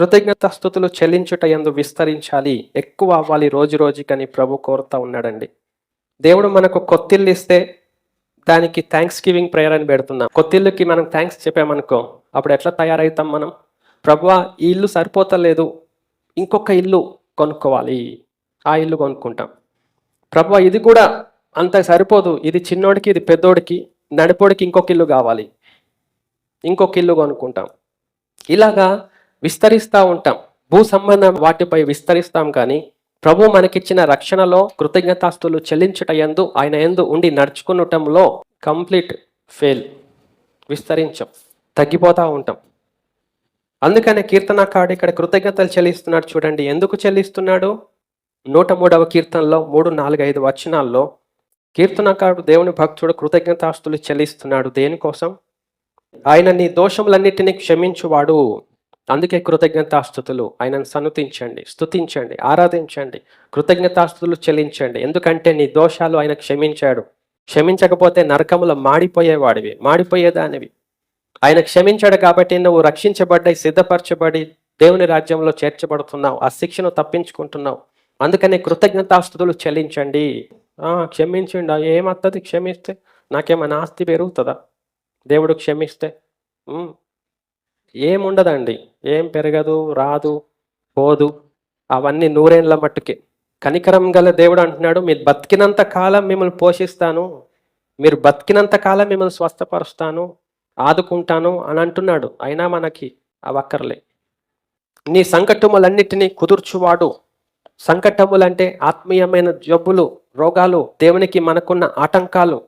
కృతజ్ఞత స్థుతులు చెల్లించుట ఎందు విస్తరించాలి. ఎక్కువ అవ్వాలి రోజు రోజుకని ప్రభు కోరుతా ఉన్నాడండి. దేవుడు మనకు కొత్తిల్లు ఇస్తే దానికి థ్యాంక్స్ గివింగ్ ప్రేయర్ అని పెడుతున్నాం. కొత్తిల్లుకి మనం థ్యాంక్స్ చెప్పామనుకో అప్పుడు ఎట్లా తయారవుతాం మనం? ప్రభువా ఈ ఇల్లు సరిపోతలేదు. ఇంకొక ఇల్లు కొనుక్కోవాలి. ఆ ఇల్లు కొనుక్కుంటాం. ప్రభు ఇది కూడా అంత సరిపోదు. ఇది చిన్నోడికి ఇది పెద్దోడికి నడిపోడికి ఇంకొక ఇల్లు కావాలి. ఇంకొక ఇల్లు కొనుక్కుంటాం. ఇలాగా విస్తరిస్తూ ఉంటాం. భూ సంబంధం వాటిపై విస్తరిస్తాం కానీ ప్రభు మనకిచ్చిన రక్షణలో కృతజ్ఞతాస్తులు చెల్లించుట ఎందు ఆయన ఎందు ఉండి నడుచుకునటంలో కంప్లీట్ ఫెయిల్. విస్తరించం. తగ్గిపోతూ ఉంటాం. అందుకనే కీర్తనకాడు ఇక్కడ కృతజ్ఞతలు చెల్లిస్తున్నాడు చూడండి. ఎందుకు చెల్లిస్తున్నాడు? నూట మూడవ కీర్తనలో మూడు నాలుగు ఐదు వచనాల్లో కీర్తనకారుడు దేవుని భక్తుడు కృతజ్ఞతాస్తులు చెల్లిస్తున్నాడు దేనికోసం? ఆయన నీ దోషములన్నిటినీ క్షమించువాడు. అందుకే కృతజ్ఞతాస్థుతులు ఆయనను సనుతించండి స్థుతించండి ఆరాధించండి కృతజ్ఞతాస్థుతులు చెల్లించండి. ఎందుకంటే నీ దోషాలు ఆయన క్షమించాడు. క్షమించకపోతే నరకములో మాడిపోయేవాడివి మాడిపోయేదానివి. ఆయన క్షమించాడు కాబట్టి నువ్వు రక్షించబడ్డాయి సిద్ధపరచబడి దేవుని రాజ్యంలో చేర్చబడుతున్నావు ఆ శిక్షను తప్పించుకుంటున్నావు. అందుకనే కృతజ్ఞతాస్థుతులు చెల్లించండి. ఆ, క్షమించండి. ఏమత్తది? క్షమిస్తే నాకేమైనా ఆస్తి పెరుగుతుందా? దేవుడు క్షమిస్తే. ఏముండదండి. ఏం పెరగదు రాదు పోదు. అవన్నీ నూరేండ్ల మట్టుకే. కనికరం గల దేవుడు అంటున్నాడు మీరు బతికినంత కాలం మిమ్మల్ని పోషిస్తాను మీరు బతికినంత కాలం మిమ్మల్ని స్వస్థపరుస్తాను ఆదుకుంటాను అని అంటున్నాడు. అయినా మనకి అవక్కర్లే. నీ సంకటములన్నిటినీ కుదుర్చువాడు. సంకటములంటే ఆత్మీయమైన జబ్బులు రోగాలు దేవునికి మనకున్న ఆటంకాలు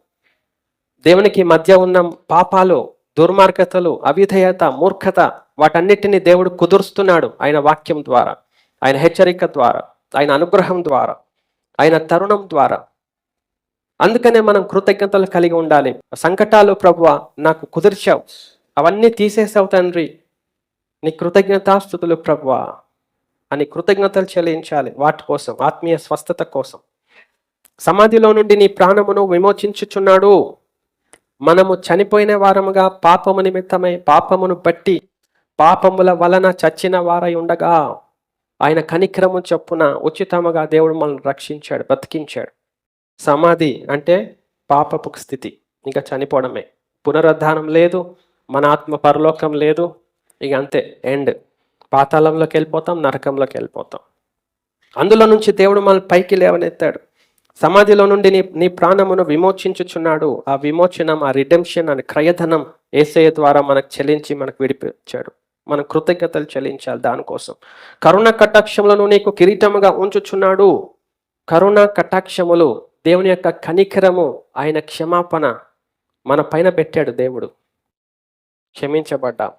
దేవునికి మధ్య ఉన్న పాపాలు దుర్మార్గతలు అవిధేయత మూర్ఖత వాటన్నిటిని దేవుడు కుదురుస్తున్నాడు ఆయన వాక్యం ద్వారా ఆయన హెచ్చరిక ద్వారా ఆయన అనుగ్రహం ద్వారా ఆయన తరుణం ద్వారా. అందుకనే మనం కృతజ్ఞతలు కలిగి ఉండాలి. సంకటాలు ప్రభువ నాకు కుదిర్చావు. అవన్నీ తీసేసావు తండ్రి. నీ కృతజ్ఞతాస్థుతులు ప్రభువ. అని కృతజ్ఞతలు చెల్లించాలి వాటి కోసం ఆత్మీయ స్వస్థత కోసం. సమాధిలో నుండి నీ ప్రాణమును విమోచించుచున్నాడు. మనము చనిపోయిన వారముగా పాపము నిమిత్తమై పాపమును బట్టి పాపముల వలన చచ్చిన వారై ఉండగా ఆయన కనిక్రము చొప్పున ఉచితముగా దేవుడు మనల్ని రక్షించాడు బతికించాడు. సమాధి అంటే పాపపు స్థితి. ఇంకా చనిపోవడమే. పునరుద్ధానం లేదు మన ఆత్మ పరలోకం లేదు. ఇక అంతే ఎండ్. పాతాళంలోకి వెళ్ళిపోతాం నరకంలోకి వెళ్ళిపోతాం. అందులో నుంచి దేవుడు మనల్ని పైకి లేవనెత్తాడు. సమాధిలో నుండి నీ నీ ప్రాణమును విమోచించుచున్నాడు. ఆ విమోచనం ఆ రిడెంప్షన్ అని క్రయధనం ఏసయ ద్వారా మనకు చెల్లించి మనకు విడిపించాడు. మనం కృతజ్ఞతలు చెల్లించాలి దానికోసం కరుణ కటాక్షములను నీకు కిరీటముగా ఉంచుచున్నాడు. కరుణ కటాక్షములు దేవుని యొక్క కనికరము ఆయన క్షమాపణ మన పైన పెట్టాడు దేవుడు. క్షమించబడ్డా.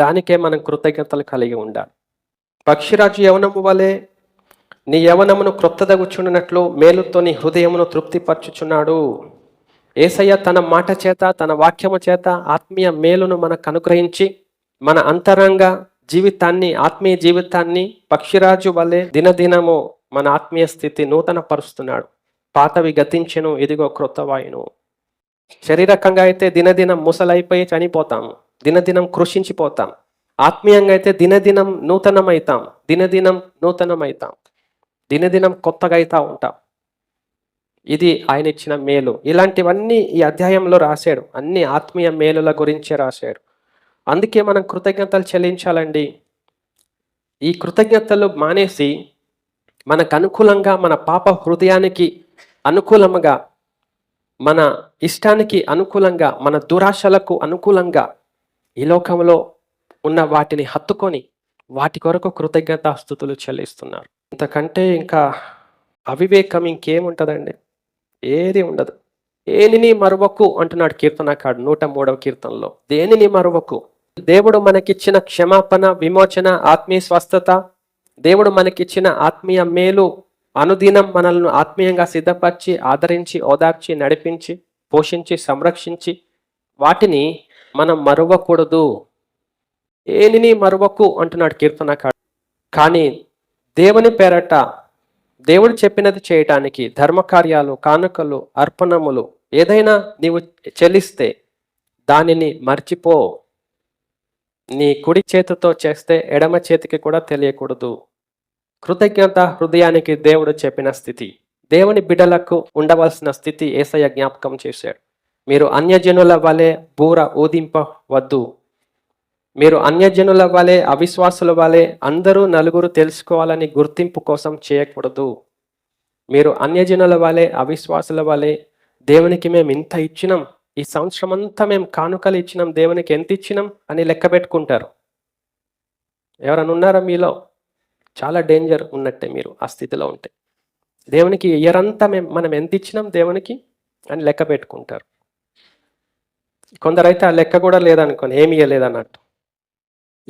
దానికే మనం కృతజ్ఞతలు కలిగి ఉండాలి. పక్షిరాజు యవనము వలె నీ యవనమును క్రొత్తదగుచుండినట్లు మేలుతో నీ హృదయమును తృప్తిపరచుచున్నాడు. ఏసయ్య తన మాట చేత తన వాక్యము చేత ఆత్మీయ మేలును మనకు అనుగ్రహించి మన అంతరంగ జీవితాన్ని ఆత్మీయ జీవితాన్ని పక్షిరాజు వల్లే దినదినము మన ఆత్మీయ స్థితి నూతన పరుస్తున్నాడు పాతవి గతించెను ఇదిగో క్రొత్త వాయును శరీరకంగా అయితే దినదినం ముసలైపోయి చనిపోతాము దినదినం కృషించిపోతాం. ఆత్మీయంగా అయితే దినదినం నూతనమైతాం దినదినం నూతనమైతాం. దినదినం కొత్తగా అవుతా ఉంటాం. ఇది ఆయన ఇచ్చిన మేలు. ఇలాంటివన్నీ ఈ అధ్యాయంలో రాశాడు. అన్ని ఆత్మీయ మేలుల గురించే రాశాడు. అందుకే మనం కృతజ్ఞతలు చెల్లించాలండి. ఈ కృతజ్ఞతలు మానేసి మనకు అనుకూలంగా మన పాప హృదయానికి అనుకూలముగా మన ఇష్టానికి అనుకూలంగా మన దురాశలకు అనుకూలంగా ఈ లోకంలో ఉన్న వాటిని హత్తుకొని వాటి కొరకు కృతజ్ఞతాస్థుతులు చెల్లిస్తున్నారు. ఇంతకంటే ఇంకా అవివేకం ఇంకేముంటుందండి? ఏది ఉండదు. దేనిని మరువకు అంటున్నాడు కీర్తనకాడు నూట మూడవ కీర్తనలో. దేనిని మరువకు? దేవుడు మనకిచ్చిన క్షమాపణ విమోచన ఆత్మీయ స్వస్థత. దేవుడు మనకిచ్చిన ఆత్మీయ మేలు అనుదినం మనల్ని ఆత్మీయంగా సిద్ధపరిచి ఆదరించి ఓదార్చి నడిపించి పోషించి సంరక్షించి వాటిని మనం మరువకూడదు. ఏనిని మరువకు అంటున్నాడు కీర్తనకాడు కానీ దేవుని పేరట దేవుడు చెప్పినది చేయటానికి ధర్మకార్యాలు కానుకలు అర్పణములు ఏదైనా నీవు చెల్లిస్తే దానిని మర్చిపో. నీ కుడి చేతితో చేస్తే ఎడమ చేతికి కూడా తెలియకూడదు. కృతజ్ఞత హృదయానికి దేవుడు చెప్పిన స్థితి. దేవుని బిడ్డలకు ఉండవలసిన స్థితి ఏసయ్య జ్ఞాపకం చేశాడు. మీరు అన్యజనుల వలె బూర ఊదింపవద్దు. మీరు అన్యజనుల వలె అవిశ్వాసుల వలె అందరూ నలుగురు తెలుసుకోవాలని గుర్తింపు కోసం చేయకూడదు. మీరు అన్యజనుల వలె అవిశ్వాసుల వలె దేవునికి మేము ఇంత ఇచ్చినాం. ఈ సంవత్సరం అంతా మేము కానుకలు ఇచ్చినాం. దేవునికి ఎంత ఇచ్చినాం అని లెక్క పెట్టుకుంటారు. ఎవరైనా ఉన్నారా మీలో? చాలా డేంజర్ ఉన్నట్టే మీరు ఆ స్థితిలో ఉంటే. దేవునికి ఇయర్ అంతా మేము మనం ఎంత ఇచ్చినాం దేవునికి అని లెక్క పెట్టుకుంటారు. కొందరైతే ఆ లెక్క కూడా లేదనుకోని ఏమి ఇవ్వలేదన్నట్టు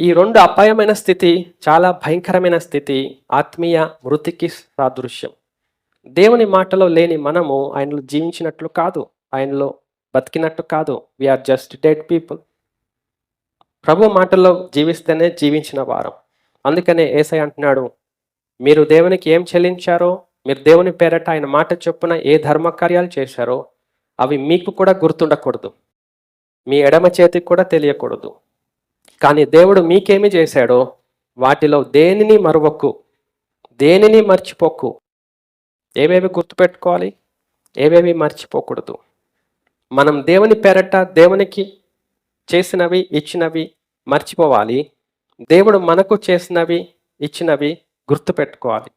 ఈ రెండు అపాయమైన స్థితి చాలా భయంకరమైన స్థితి ఆత్మీయ మృతికి సాదృశ్యం. దేవుని మాటలో లేని మనము ఆయనలో జీవించినట్లు కాదు ఆయనలో బతికినట్టు కాదు. వీఆర్ జస్ట్ డెడ్ పీపుల్ ప్రభు మాటల్లో జీవిస్తేనే జీవించిన వారం. అందుకనే ఏసై అంటున్నాడు మీరు దేవునికి ఏం చెల్లించారో మీరు దేవుని పేరట ఆయన మాట చొప్పున ఏ ధర్మకార్యాలు చేశారో అవి మీకు కూడా గుర్తుండకూడదు. మీ ఎడమ చేతికి కూడా తెలియకూడదు. కానీ దేవుడు మీకేమి చేశాడో వాటిలో దేనిని మరవక్కు దేనిని మర్చిపోకు? ఏవేవి గుర్తుపెట్టుకోవాలి? ఏవేవి మర్చిపోకూడదు? మనం దేవుని పేరట దేవునికి చేసినవి ఇచ్చినవి మర్చిపోవాలి. దేవుడు మనకు చేసినవి ఇచ్చినవి గుర్తుపెట్టుకోవాలి.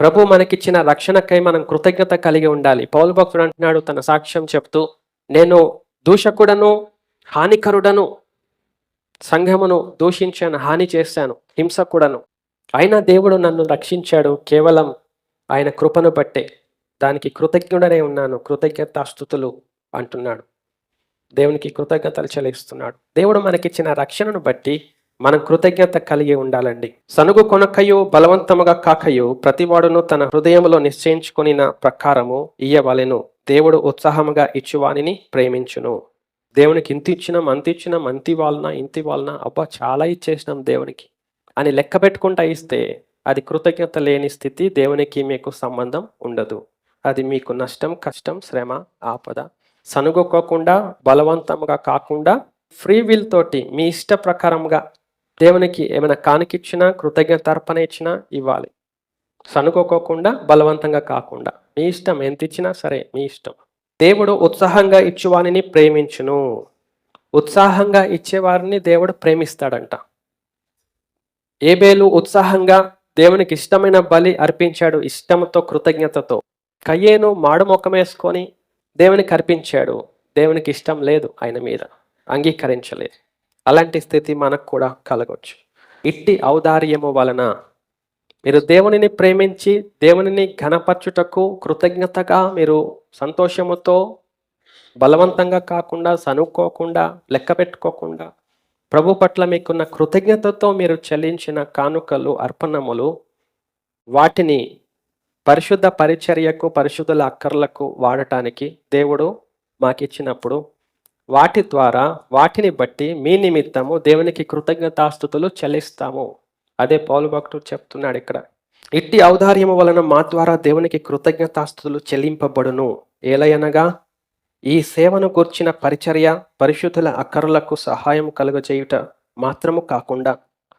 ప్రభు మనకిచ్చిన రక్షణకై మనం కృతజ్ఞత కలిగి ఉండాలి. పౌలు భక్తుడు అంటున్నాడు తన సాక్ష్యం చెప్తూ నేను దూషకుడను హానికరుడను సంఘమును దూషించాను హాని చేశాను హింస కూడాను. అయినా దేవుడు నన్ను రక్షించాడు కేవలం ఆయన కృపను బట్టే. దానికి కృతజ్ఞుడనే ఉన్నాను కృతజ్ఞతాస్థుతులు అంటున్నాడు. దేవునికి కృతజ్ఞతలు చెల్లిస్తున్నాడు. దేవుడు మనకిచ్చిన రక్షణను బట్టి మనం కృతజ్ఞత కలిగి ఉండాలండి. సనుగు కొనకయు బలవంతముగా కాకయు ప్రతివాడును తన హృదయములో నిశ్చయించుకుని ప్రకారము ఇయ్యవలెను. దేవుడు ఉత్సాహముగా ఇచ్చువానిని ప్రేమించును. దేవునికి ఇంత ఇచ్చినాం అంత ఇచ్చినాం అంతి వాళ్ళన ఇంత వాళ్ళన అబ్బా చాలా ఇచ్చేసినాం దేవునికి. అని లెక్క పెట్టుకుంటా ఇస్తే అది కృతజ్ఞత లేని స్థితి దేవునికి మీకు సంబంధం ఉండదు. అది మీకు నష్టం కష్టం శ్రమ ఆపద సనుగొక్కకుండా బలవంతంగా కాకుండా ఫ్రీ విల్ తోటి మీ ఇష్ట ప్రకారంగా దేవునికి ఏమైనా కానికిచ్చినా కృతజ్ఞత అర్పణ ఇచ్చినా ఇవ్వాలి. సనుకోకోకుండా బలవంతంగా కాకుండా. మీ ఇష్టం ఎంత ఇచ్చినా సరే మీ ఇష్టం. దేవుడు ఉత్సాహంగా ఇచ్చేవారిని ప్రేమించును. ఉత్సాహంగా ఇచ్చేవారిని దేవుడు ప్రేమిస్తాడంట. ఏబేలు ఉత్సాహంగా దేవునికి ఇష్టమైన బలి అర్పించాడు ఇష్టంతో కృతజ్ఞతతో. కయ్యేను మాడు ముఖమేసుకొని దేవునికి అర్పించాడు. దేవునికి ఇష్టం లేదు ఆయన మీద. అంగీకరించలేదు. అలాంటి స్థితి మనకు కూడా కలగవచ్చు ఇట్టి ఔదార్యము వలన మీరు దేవునిని ప్రేమించి దేవునిని ఘనపరచుటకు కృతజ్ఞతగా మీరు సంతోషముతో బలవంతంగా కాకుండా సనుక్కోకుండా లెక్క పెట్టుకోకుండా ప్రభు పట్ల మీకున్న కృతజ్ఞతతో మీరు చెల్లించిన కానుకలు అర్పణములు వాటిని పరిశుద్ధ పరిచర్యకు పరిశుద్ధుల అక్కర్లకు వాడటానికి దేవుడు మాకిచ్చినప్పుడు వాటి ద్వారా వాటిని బట్టి మీ నిమిత్తము దేవునికి కృతజ్ఞతాస్థుతులు చెల్లిస్తాము. అదే పౌలు భక్తుడు చెప్తున్నాడు ఇక్కడ ఇట్టి ఔదార్యము వలన మా ద్వారా దేవునికి కృతజ్ఞతాస్తులు చెల్లింపబడును. ఏలయనగా ఈ సేవను గూర్చిన పరిచర్య పరిశుద్ధుల అక్కరులకు సహాయం కలుగజేయుట మాత్రము కాకుండా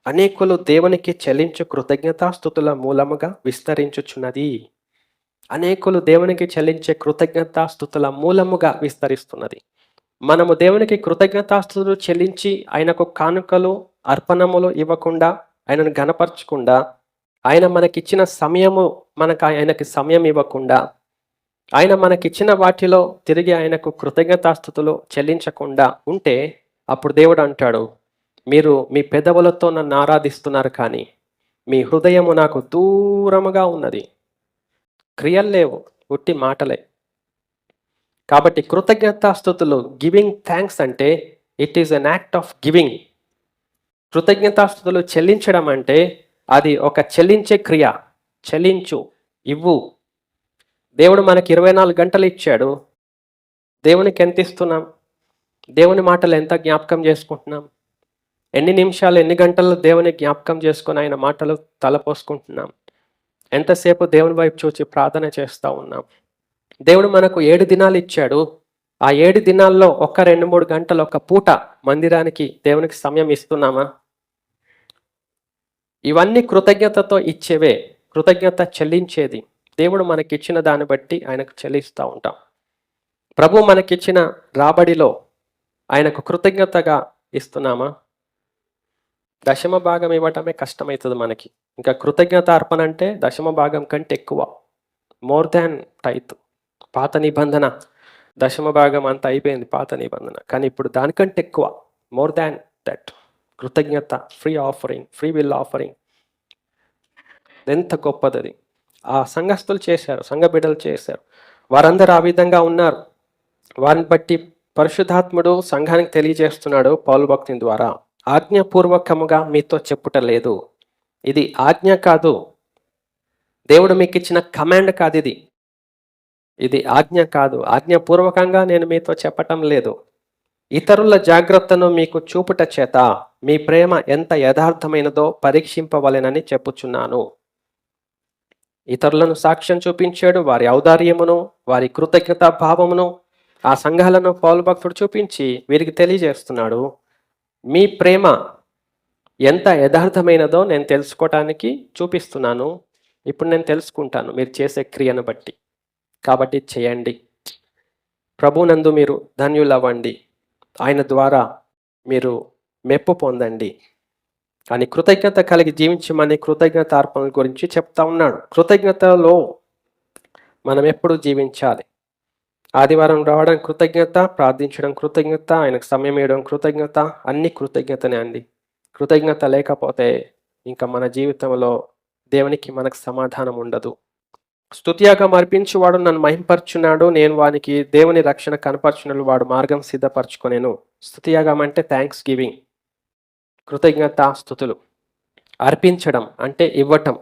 అనేకులు దేవునికి చెల్లించు కృతజ్ఞతాస్థుతుల మూలముగా విస్తరించుచున్నది. అనేకులు దేవునికి చెల్లించే కృతజ్ఞతాస్థుతుల మూలముగా విస్తరిస్తున్నది. మనము దేవునికి కృతజ్ఞతాస్థుతులు చెల్లించి ఆయనకు కానుకలు అర్పణములు ఇవ్వకుండా ఆయనను గనపరచకుండా ఆయన మనకిచ్చిన సమయము మనకు ఆయనకి సమయం ఇవ్వకుండా ఆయన మనకిచ్చిన వాటిలో తిరిగి ఆయనకు కృతజ్ఞతాస్థుతులు చెల్లించకుండా ఉంటే అప్పుడు దేవుడు అంటాడు మీరు మీ పెదవులతో నన్ను ఆరాధిస్తున్నారు కానీ మీ హృదయము నాకు దూరముగా ఉన్నది. క్రియలు లేవు ఉట్టి మాటలే. కాబట్టి కృతజ్ఞతాస్థుతులు గివింగ్ థ్యాంక్స్ అంటే it is an act of giving కృతజ్ఞతాస్థుతులు చెల్లించడం అంటే అది ఒక చెల్లించే క్రియ. చెల్లించు ఇవ్వు. దేవుడు మనకి ఇరవై నాలుగు గంటలు ఇచ్చాడు. దేవునికి ఎంత ఇస్తున్నాం? దేవుని మాటలు ఎంత జ్ఞాపకం చేసుకుంటున్నాం? ఎన్ని నిమిషాలు ఎన్ని గంటలు దేవుని జ్ఞాపకం చేసుకుని ఆయన మాటలు తలపోసుకుంటున్నాం? ఎంతసేపు దేవుని వైపు చూచి ప్రార్థన చేస్తూ ఉన్నాం? దేవుడు మనకు ఏడు దినాలు ఇచ్చాడు. ఆ ఏడు దినాల్లో ఒక్క రెండు మూడు గంటలు ఒక పూట మందిరానికి దేవునికి సమయం ఇస్తున్నామా? ఇవన్నీ కృతజ్ఞతతో ఇచ్చేవే కృతజ్ఞత చెల్లించేది. దేవుడు మనకిచ్చిన దాన్ని బట్టి ఆయనకు చెల్లిస్తూ ఉంటాం. ప్రభు మనకిచ్చిన రాబడిలో ఆయనకు కృతజ్ఞతగా ఇస్తున్నామా? దశమ భాగం ఇవ్వటమే కష్టమవుతుంది మనకి. ఇంకా కృతజ్ఞత అర్పణ అంటే దశమ భాగం కంటే ఎక్కువ. More than tithe. పాత నిబంధన. దశమ భాగం అంతా అయిపోయింది పాత నిబంధన. కానీ ఇప్పుడు దానికంటే ఎక్కువ మోర్ దాన్ దట్ కృతజ్ఞత free offering free will offering ఎంత గొప్పది అది ఆ సంఘస్థులు చేశారు సంఘ బిడ్డలు చేశారు. వారందరూ ఆ విధంగా ఉన్నారు. వారిని బట్టి పరిశుద్ధాత్ముడు సంఘానికి తెలియజేస్తున్నాడు పౌలు భక్తిని ద్వారా. ఆజ్ఞాపూర్వకముగా మీతో చెప్పుట లేదు. ఇది ఆజ్ఞ కాదు. దేవుడు మీకు ఇచ్చిన కమాండ్ కాదు ఇది. ఇది ఆజ్ఞ కాదు. ఆజ్ఞాపూర్వకంగా నేను మీతో చెప్పటం లేదు. ఇతరుల జాగ్రత్తను మీకు చూపుట చేత మీ ప్రేమ ఎంత యథార్థమైనదో పరీక్షింపవలెనని చెప్పుచున్నాను. ఇతరులను సాక్ష్యం చూపించాడు. వారి ఔదార్యమును వారి కృతజ్ఞత భావమును ఆ సంఘాలను పౌలభక్తుడు చూపించి వీరికి తెలియజేస్తున్నాడు. మీ ప్రేమ ఎంత యథార్థమైనదో నేను తెలుసుకోవటానికి చూపిస్తున్నాను. ఇప్పుడు నేను తెలుసుకుంటాను. మీరు చేసే క్రియను బట్టి. కాబట్టి చేయండి. ప్రభునందు మీరు ధన్యులవ్వండి. ఆయన ద్వారా మీరు మెప్పు పొందండి. అని కృతజ్ఞత కలిగి జీవించమని కృతజ్ఞత అర్పణల గురించి చెప్తా ఉన్నాడు. కృతజ్ఞతలో మనం ఎప్పుడు జీవించాలి? ఆదివారం రావడం కృతజ్ఞత ప్రార్థించడం కృతజ్ఞత ఆయనకు సమయం ఇవ్వడం కృతజ్ఞత అన్ని కృతజ్ఞతనే అండి. కృతజ్ఞత లేకపోతే ఇంకా మన జీవితంలో దేవునికి మనకు సమాధానం ఉండదు. స్తుతియాగం అర్పించువాడు నన్ను మహింపరచున్నాడు నేను వానికి దేవుని రక్షణ కనపరచునట్లు వాడు మార్గం సిద్ధపరచుకొనేను. స్థుతియాగం అంటే థ్యాంక్స్ గివింగ్ కృతజ్ఞత స్థుతులు. అర్పించడం అంటే ఇవ్వటం.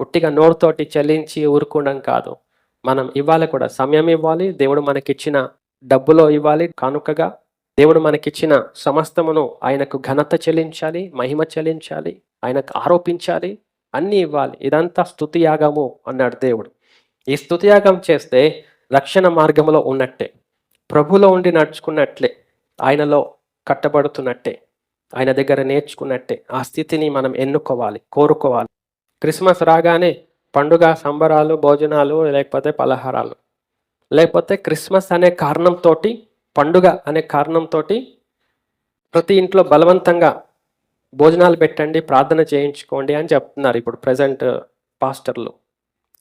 ఉట్టిగా నోరుతోటి చెల్లించి ఊరుకోవడం కాదు. మనం ఇవ్వాలి కూడా. సమయం ఇవ్వాలి దేవుడు మనకిచ్చిన డబ్బులో ఇవ్వాలి కానుకగా. దేవుడు మనకిచ్చిన సమస్తమును ఆయనకు ఘనత చెల్లించాలి మహిమ చెల్లించాలి ఆయనకు ఆరోపించాలి అన్నీ ఇవ్వాలి. ఇదంతా స్థుతియాగము అన్నాడు దేవుడు. ఈ స్థుతియాగం చేస్తే రక్షణ మార్గంలో ఉన్నట్టే. ప్రభులో ఉండి నడుచుకున్నట్లే ఆయనలో కట్టబడుతున్నట్టే. ఆయన దగ్గర నేర్చుకున్నట్టే. ఆ స్థితిని మనం ఎన్నుకోవాలి కోరుకోవాలి. క్రిస్మస్ రాగానే పండుగ సంబరాలు భోజనాలు లేకపోతే పలహారాలు. లేకపోతే క్రిస్మస్ అనే కారణంతో పండుగ అనే కారణంతో ప్రతి ఇంట్లో బలవంతంగా భోజనాలు పెట్టండి ప్రార్థన చేయించుకోండి అని చెప్తున్నారు ఇప్పుడు ప్రజెంట్ పాస్టర్లు.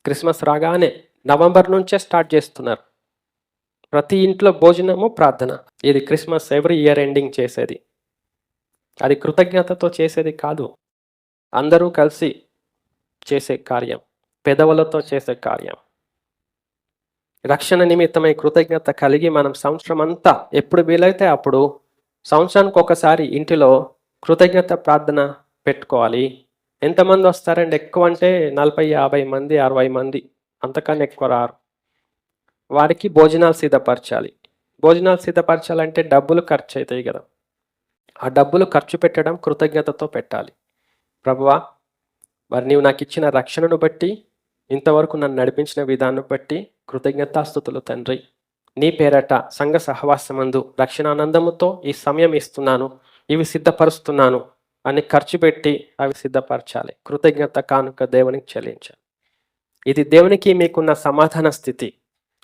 క్రిస్మస్ రాగానే నవంబర్ నుంచే స్టార్ట్ చేస్తున్నారు. ప్రతి ఇంట్లో భోజనము ప్రార్థన. ఇది క్రిస్మస్ ఎవ్రీ ఇయర్ ఎండింగ్ చేసేది. అది కృతజ్ఞతతో చేసేది కాదు. అందరూ కలిసి చేసే కార్యం. పెదవులతో చేసే కార్యం. రక్షణ నిమిత్తమై కృతజ్ఞత కలిగి మనం సంవత్సరం అంతా ఎప్పుడు వీలైతే అప్పుడు సంవత్సరానికి ఒకసారి ఇంటిలో కృతజ్ఞత ప్రార్థన పెట్టుకోవాలి. ఎంతమంది వస్తారండి? ఎక్కువ అంటే నలభై యాభై మంది అరవై మంది. అంతకన్నా ఎక్కువ రారు. వారికి భోజనాలు సిద్ధపరచాలి. భోజనాలు సిద్ధపరచాలంటే డబ్బులు ఖర్చు అవుతాయి కదా. ఆ డబ్బులు ఖర్చు పెట్టడం కృతజ్ఞతతో పెట్టాలి. ప్రభువా మరి నీవు నాకు ఇచ్చిన రక్షణను బట్టి ఇంతవరకు నన్ను నడిపించిన విధానం బట్టి కృతజ్ఞతాస్థుతులు తండ్రి. నీ పేరట సంఘ సహవాసమందు రక్షణానందముతో ఈ సమయం ఇస్తున్నాను. ఇవి సిద్ధపరుస్తున్నాను. అని ఖర్చు పెట్టి అవి సిద్ధపరచాలి. కృతజ్ఞత కానుక దేవునికి చెల్లించాలి. ఇది దేవునికి మీకున్న సమాధాన స్థితి.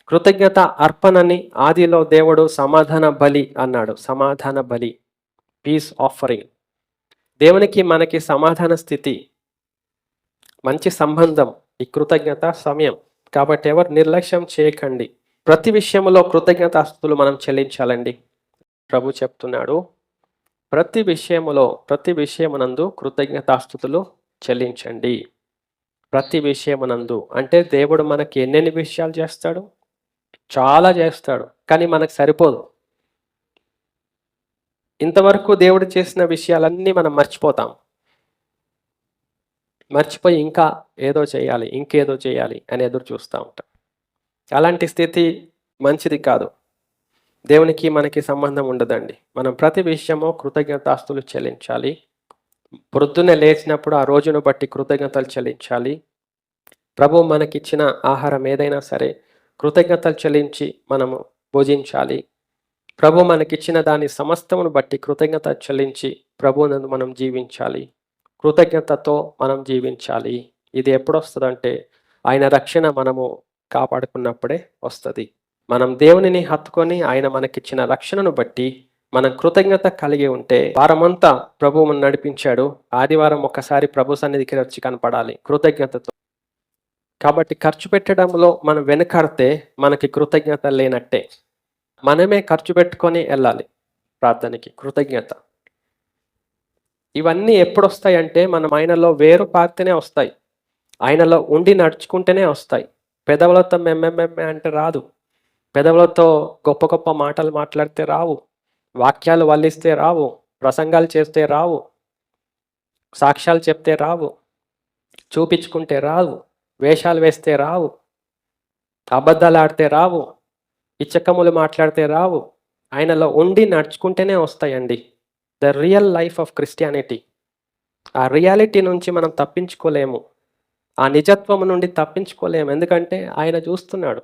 కృతజ్ఞత అర్పణని ఆదిలో దేవుడు సమాధాన బలి అన్నాడు. సమాధాన బలి పీస్ ఆఫరింగ్ దేవునికి మనకి సమాధాన స్థితి మంచి సంబంధం ఈ కృతజ్ఞత సమయం. కాబట్టి ఎవరు నిర్లక్ష్యం చేయకండి. ప్రతి విషయంలో కృతజ్ఞతాస్తులు మనం చెల్లించాలండి. ప్రభు చెప్తున్నాడు ప్రతి విషయములో ప్రతి విషయమునందు కృతజ్ఞతాస్థుతులు చెల్లించండి. ప్రతి విషయమునందు అంటే దేవుడు మనకి ఎన్నెన్ని విషయాలు చేస్తాడు? చాలా చేస్తాడు కానీ మనకు సరిపోదు. ఇంతవరకు దేవుడు చేసిన విషయాలన్నీ మనం మర్చిపోతాం. మర్చిపోయి ఇంకా ఏదో చేయాలి ఇంకేదో చేయాలి అని ఎదురు చూస్తూ ఉంటాం. అలాంటి స్థితి మంచిది కాదు. దేవునికి మనకి సంబంధం ఉండదండి. మనం ప్రతి విషయము కృతజ్ఞతాస్తులు చెల్లించాలి. పొద్దున్నే లేచినప్పుడు ఆ రోజును బట్టి కృతజ్ఞతలు చెల్లించాలి. ప్రభు మనకిచ్చిన ఆహారం ఏదైనా సరే కృతజ్ఞతలు చెల్లించి మనము భోజించాలి. ప్రభు మనకిచ్చిన దాని సమస్తమును బట్టి కృతజ్ఞత చెల్లించి ప్రభువునందు మనం జీవించాలి. కృతజ్ఞతతో మనం జీవించాలి. ఇది ఎప్పుడు వస్తుందంటే ఆయన రక్షణ మనము కాపాడుకున్నప్పుడే వస్తుంది. మనం దేవునిని హత్తుకొని ఆయన మనకిచ్చిన రక్షణను బట్టి మనం కృతజ్ఞత కలిగి ఉంటే వారమంతా ప్రభువు నడిపించాడు. ఆదివారం ఒక్కసారి ప్రభు సన్నిధికి వచ్చి కనపడాలి కృతజ్ఞతతో. కాబట్టి ఖర్చు పెట్టడంలో మనం వెనుకడితే మనకి కృతజ్ఞత లేనట్టే. మనమే ఖర్చు పెట్టుకొని వెళ్ళాలి ప్రార్థనకి కృతజ్ఞత. ఇవన్నీ ఎప్పుడు వస్తాయంటే మనం ఆయనలో వేరు పారితేనే వస్తాయి. ఆయనలో ఉండి నడుచుకుంటేనే వస్తాయి. పెదవులతో మెమ్మెమ్మెమ్మె అంటే రాదు. పెదవులతో గొప్ప గొప్ప మాటలు మాట్లాడితే రావు. వాక్యాలు వల్లిస్తే రావు. ప్రసంగాలు చేస్తే రావు. సాక్ష్యాలు చెప్తే రావు. చూపించుకుంటే రావు. వేషాలు వేస్తే రావు. అబద్ధాలు ఆడితే రావు. ఇచ్చకములు మాట్లాడితే రావు. ఆయనలో ఉండి నడుచుకుంటేనే వస్తాయండి. The real life of Christianity. ఆ రియాలిటీ నుంచి మనం తప్పించుకోలేము. ఆ నిజత్వం నుండి తప్పించుకోలేము. ఎందుకంటే ఆయన చూస్తున్నాడు.